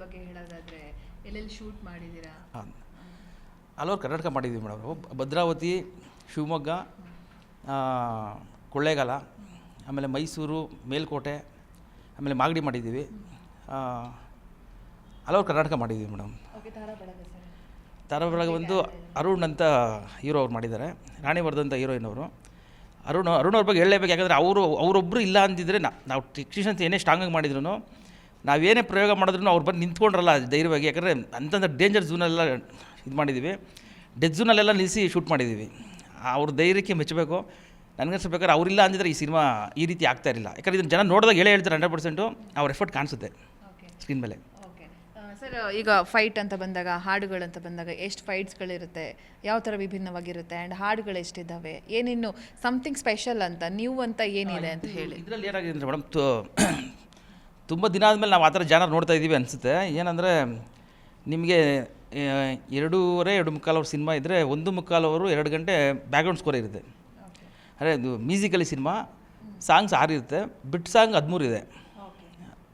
ಬಗ್ಗೆ ಹೇಳೋದಾದರೆ ಎಲ್ಲೆಲ್ಲಿ ಶೂಟ್ ಮಾಡಿದ್ದೀರಾ? ಹಲವಾರು ಕರ್ನಾಟಕ ಮಾಡಿದ್ದೀವಿ ಮೇಡಮ್ ಭದ್ರಾವತಿ ಶಿವಮೊಗ್ಗ ಕೊಳ್ಳೇಗಾಲ ಆಮೇಲೆ ಮೈಸೂರು ಮೇಲ್ಕೋಟೆ ಆಮೇಲೆ ಮಾಗಡಿ ಮಾಡಿದ್ದೀವಿ. ಆ, ಹಲವಾರು ಕರ್ನಾಟಕ ಮಾಡಿದ್ದೀವಿ ಮೇಡಮ್. ತಾರಾಬಳಗ ಒಂದು ಅರುಣ್ ಅಂತ ಹೀರೋ ಅವ್ರು ಮಾಡಿದ್ದಾರೆ. ರಾಣಿವರ್ಧನ್ ಅಂತ ಹೀರೋಯಿನ್ ಅವರು. ಅರುಣ್ ಅರುಣ್ ಅವ್ರ ಬಗ್ಗೆ ಹೇಳಲೇಬೇಕು. ಯಾಕಂದರೆ ಅವರು ಅವರೊಬ್ಬರು ಇಲ್ಲ ಅಂದಿದ್ರೆ ನಾ- ನಾವು ಟೆಕ್ನಿಷಿಯನ್ಸ್ ಏನೇ ಸ್ಟ್ರಾಂಗಾಗಿ ಮಾಡಿದ್ರು ನಾವೇನೇ ಪ್ರಯೋಗ ಮಾಡಿದ್ರು ಅವ್ರು ಬಂದು ನಿಂತ್ಕೊಂಡ್ರಲ್ಲ ಧೈರ್ಯವಾಗಿ. ಯಾಕಂದರೆ ಅಂತಂದ್ರೆ ಡೇಂಜರ್ ಝೂನಲ್ಲೆಲ್ಲ ಇದು ಮಾಡಿದ್ದೀವಿ ಡೆತ್ ಝೂನಲ್ಲೆಲ್ಲ ನಿಲ್ಲಿಸಿ ಶೂಟ್ ಮಾಡಿದ್ದೀವಿ ಅವ್ರ ಧೈರ್ಯಕ್ಕೆ ಮೆಚ್ಚಬೇಕು. ನನಗನ್ಸ್ಬೇಕಾದ್ರೆ ಅವರಿಲ್ಲ ಅಂದಿದ್ರೆ ಈ ಸಿನಿಮಾ ಈ ರೀತಿ ಆಗ್ತಾ ಇರಲಿಲ್ಲ. ಯಾಕಂದ್ರೆ ಇದನ್ನು ಜನ ನೋಡಿದಾಗ ಹೇಳೇ ಹೇಳ್ತಾರೆ ಹಂಡ್ರೆಡ್ ಪರ್ಸೆಂಟು ಅವ್ರ ಎಫರ್ಟ್ ಕಾಣಿಸುತ್ತೆ ಸ್ಕ್ರೀನ್ ಮೇಲೆ. ಓಕೆ ಸರ್ ಈಗ ಫೈಟ್ ಅಂತ ಬಂದಾಗ ಹಾಡುಗಳಂತ ಬಂದಾಗ ಎಷ್ಟು ಫೈಟ್ಸ್ಗಳಿರುತ್ತೆ ಯಾವ ಥರ ವಿಭಿನ್ನವಾಗಿರುತ್ತೆ? ಆ್ಯಂಡ್ ಹಾಡುಗಳು ಎಷ್ಟಿದ್ದಾವೆ? ಏನಿನ್ನು ಸಮಥಿಂಗ್ ಸ್ಪೆಷಲ್ ಅಂತ ನೀವು ಅಂತ ಏನಿದೆ ಅಂತ ಹೇಳಿ. ಇದರಲ್ಲಿ ಏನಾಗಿದೆ ಅಂದರೆ ಮೇಡಮ್ ತುಂಬ ದಿನ ಆದಮೇಲೆ ನಾವು ಆ ಥರ ಜಾನರ್ ನೋಡ್ತಾ ಇದ್ದೀವಿ ಅನಿಸುತ್ತೆ. ಏನಂದರೆ ನಿಮಗೆ ಎರಡೂವರೆ ಎರಡು ಮುಕ್ಕಾಲು ಅವ್ರ ಸಿನಿಮಾ ಇದ್ದರೆ ಒಂದು ಮುಕ್ಕಾಲು ಅವರು ಎರಡು ಗಂಟೆ ಬ್ಯಾಕ್ಗ್ರೌಂಡ್ ಸ್ಕೋರ್ ಇರುತ್ತೆ. ಅದೇ ಇದು ಮ್ಯೂಸಿಕಲಿ ಸಿನಿಮಾ ಸಾಂಗ್ಸ್ ಆರು ಇರುತ್ತೆ ಬಿಟ್ ಸಾಂಗ್ ಹದಿಮೂರು ಇದೆ.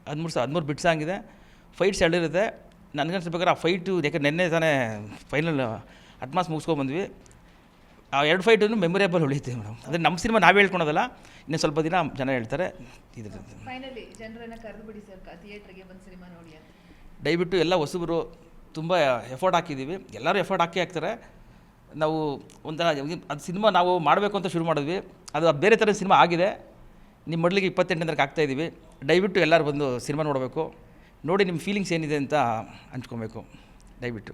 ಹದಿಮೂರು ಸಾ ಹದಿಮೂರು ಬಿಟ್ ಸಾಂಗ್ ಇದೆ. ಫೈಟ್ಸ್ ಎರಡಿರುತ್ತೆ ನನಗನ್ಸ್ಬೇಕಾದ್ರೆ ಆ ಫೈಟು ಯಾಕೆ ನೆನ್ನೆ ತಾನೇ ಫೈನಲ್ ಅಟ್ಮಾಸ್ ಮುಗಿಸ್ಕೊಂಬಂದ್ವಿ ಆ ಎರಡು ಫೈಟನ್ನು ಮೆಮೊರೇಬಲ್ ಉಳಿಯುತ್ತೆ ಮೇಡಮ್. ಅಂದರೆ ನಮ್ಮ ಸಿನಿಮಾ ನಾವೇ ಹೇಳ್ಕೊಳೋದಲ್ಲ ಇನ್ನು ಸ್ವಲ್ಪ ದಿನ ಜನ ಹೇಳ್ತಾರೆ ಇದ್ರ ದಯವಿಟ್ಟು ಎಲ್ಲ ಹೊಸಬರು ತುಂಬ ಎಫರ್ಟ್ ಹಾಕಿದ್ದೀವಿ. ಎಲ್ಲರೂ ಎಫರ್ಟ್ ಹಾಕಿ ಹಾಕ್ತಾರೆ ನಾವು ಒಂಥರ ಅದು ಸಿನಿಮಾ ನಾವು ಮಾಡಬೇಕು ಅಂತ ಶುರು ಮಾಡಿದ್ವಿ. ಅದು ಬೇರೆ ಥರ ಸಿನಿಮಾ ಆಗಿದೆ. ನಿಮ್ಮ ಮೊದಲಿಗೆ ಇಪ್ಪತ್ತೆಂಟನೇ ಆಗ್ತಾ ಇದ್ದೀವಿ ದಯವಿಟ್ಟು ಎಲ್ಲರೂ ಬಂದು ಸಿನಿಮಾ ನೋಡಬೇಕು. ನೋಡಿ ನಿಮ್ಮ ಫೀಲಿಂಗ್ಸ್ ಏನಿದೆ ಅಂತ ಹಂಚ್ಕೊಬೇಕು ದಯವಿಟ್ಟು.